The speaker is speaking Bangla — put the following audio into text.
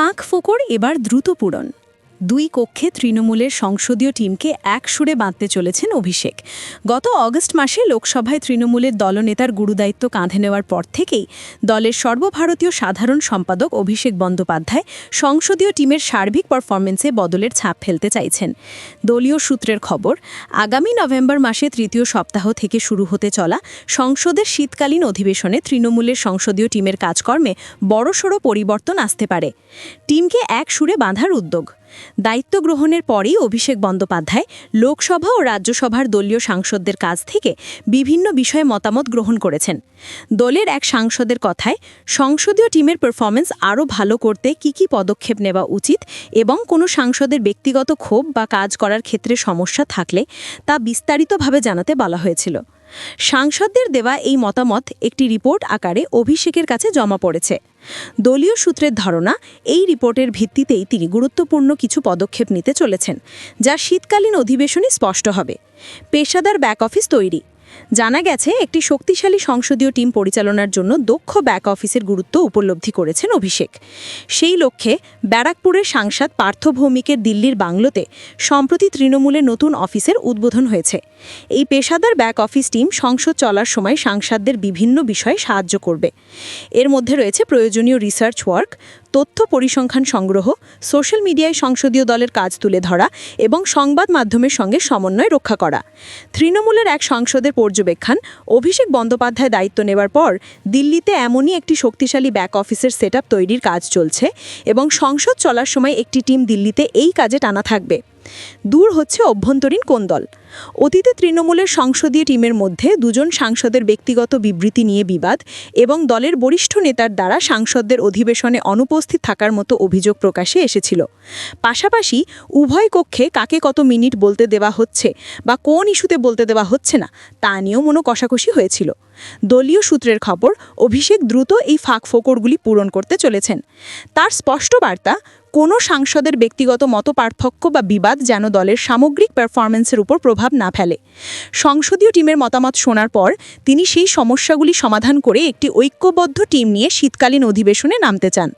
ফাঁক ফোকর এবার দ্রুত পূরণ। দুই কক্ষে তৃণমূলের সংসদীয় টিমকে এক সুরে বাঁধতে চলেছেন অভিষেক। গত অগস্ট মাসে লোকসভায় তৃণমূলের দলনেতার গুরুদায়িত্ব কাঁধে নেওয়ার পর থেকেই দলের সর্বভারতীয় সাধারণ সম্পাদক অভিষেক বন্দ্যোপাধ্যায় সংসদীয় টিমের সার্বিক পারফরমেন্সে বদলের ছাপ ফেলতে চাইছেন। দলীয় সূত্রের খবর, আগামী নভেম্বর মাসে তৃতীয় সপ্তাহ থেকে শুরু হতে চলা সংসদের শীতকালীন অধিবেশনে তৃণমূলের সংসদীয় টিমের কাজকর্মে বড়সড় পরিবর্তন আসতে পারে। টিমকে এক সুরে বাঁধার উদ্যোগ। দায়িত্ব গ্রহণের পরেই অভিষেক বন্দ্যোপাধ্যায় লোকসভা ও রাজ্যসভার দলীয় সাংসদদের কাছ থেকে বিভিন্ন বিষয়ে মতামত গ্রহণ করেছেন। দলের এক সাংসদের কথায়, সংসদীয় টিমের পারফরমেন্স আরও ভালো করতে কি কি পদক্ষেপ নেওয়া উচিত এবং কোনো সাংসদের ব্যক্তিগত ক্ষোভ বা কাজ করার ক্ষেত্রে সমস্যা থাকলে তা বিস্তারিতভাবে জানাতে বলা হয়েছিল। সাংসদদের দেওয়া এই মতামত একটি রিপোর্ট আকারে অভিষেকের কাছে জমা পড়েছে। দলীয় সূত্রের ধারণা, এই রিপোর্টের ভিত্তিতেই তিনি গুরুত্বপূর্ণ কিছু পদক্ষেপ নিতে চলেছেন, যা শীতকালীন অধিবেশনে স্পষ্ট হবে। পেশাদার ব্যাক অফিস তৈরি। জানা গেছে, একটি শক্তিশালী সংসদীয় টিম পরিচালনার জন্য দক্ষ ব্যাক অফিসের গুরুত্ব উপলব্ধি করেছেন অভিষেক। সেই লক্ষ্যে ব্যারাকপুরের সাংসদ পার্থ ভৌমিকের দিল্লির বাংলোতে সম্প্রতি তৃণমূলের নতুন অফিসের উদ্বোধন হয়েছে। এই পেশাদার ব্যাক অফিস টিম সংসদ চলার সময় সাংসদদের বিভিন্ন বিষয়ে সাহায্য করবে। এর মধ্যে রয়েছে প্রয়োজনীয় রিসার্চ ওয়ার্ক তথ্য পরিসংখ্যান সংগ্রহ, সোশ্যাল মিডিয়ায় সংসদীয় দলের কাজ তুলে ধরা এবং সংবাদ মাধ্যমের সঙ্গে সমন্বয় রক্ষা করা। তৃণমূলের এক সংসদের পর্যবেক্ষণ, অভিষেক বন্দ্যোপাধ্যায় দায়িত্ব নেবার পর দিল্লিতে এমনই একটি শক্তিশালী ব্যাক অফিসের সেট তৈরির কাজ চলছে এবং সংসদ চলার সময় একটি টিম দিল্লিতে এই কাজে টানা থাকবে। দূর হচ্ছে অভ্যন্তরীণ কোন্দল অতীতে তৃণমূলের সংসদীয় টিমের মধ্যে দুজন সাংসদের ব্যক্তিগত বিবৃতি নিয়ে বিবাদ এবং দলের বরিষ্ঠ নেতার দ্বারা সাংসদদের অধিবেশনে অনুপস্থিত থাকার মতো অভিযোগ প্রকাশে এসেছিল। পাশাপাশি উভয় কক্ষে কাকে কত মিনিট বলতে দেওয়া হচ্ছে বা কোন ইস্যুতে বলতে দেওয়া হচ্ছে না, তা নিয়েও মনো কষাকষি হয়েছিল। দলীয় সূত্রের খবর, অভিষেক দ্রুত এই ফাঁক ফোকরগুলি পূরণ করতে চলেছেন। তার স্পষ্ট বার্তা, কোনো সাংসদের ব্যক্তিগত মতপার্থক্য বা বিবাদ যেন দলের সামগ্রিক পারফরমেন্সের উপর প্রভাব না ফেলে। সংসদীয় টিমের মতামত শোনার পর তিনি সেই সমস্যাগুলি সমাধান করে একটি ঐক্যবদ্ধ টিম নিয়ে শীতকালীন অধিবেশনে নামতে চান।